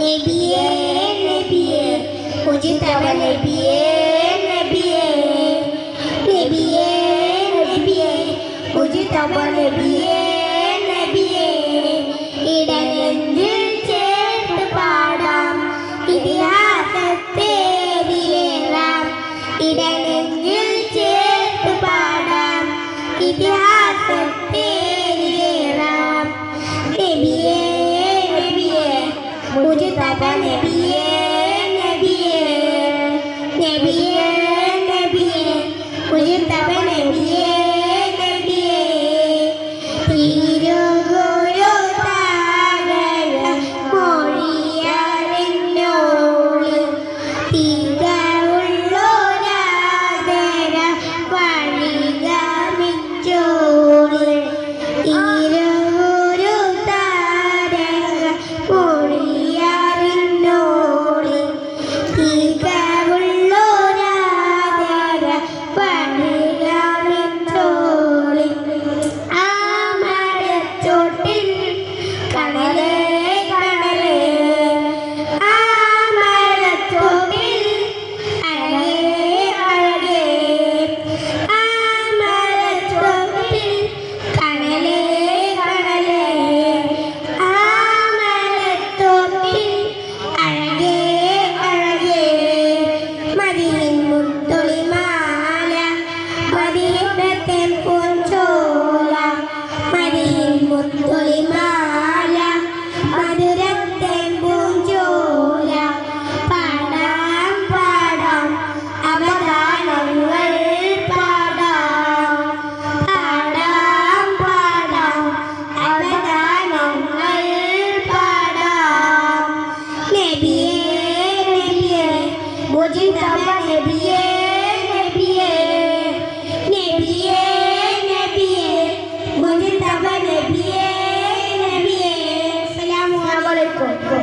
നബിയേ നബിയേ ഉചിതവ നബിയേ നബിയേ. നബിയേ നബിയേ ഉചിതവ നബിയേ നബിയേ. ഇടനെഞ്ചിൽ ചേർത്ത് പാടാം ഇതിഹാസത്തെ വിലേറാം ഇടനെഞ്ചിൽ ചേർത്ത് പാടാം ഇതിഹാസത്തെ മുജിതബ നബിയേ നബിയേ നബിയേ നബിയേ നബിയേ നബിയേ മതിയിൻ മുത്തൊളിമാല മധുരത്തെ പൂഞ്ചോല പാടാം പാടാം അവതാരങ്ങൾ പാടാം പാടാം പാടാം അവതാരങ്ങൾ പാടാം നബിയേ നബിയേ മുജിതബ നബിയേ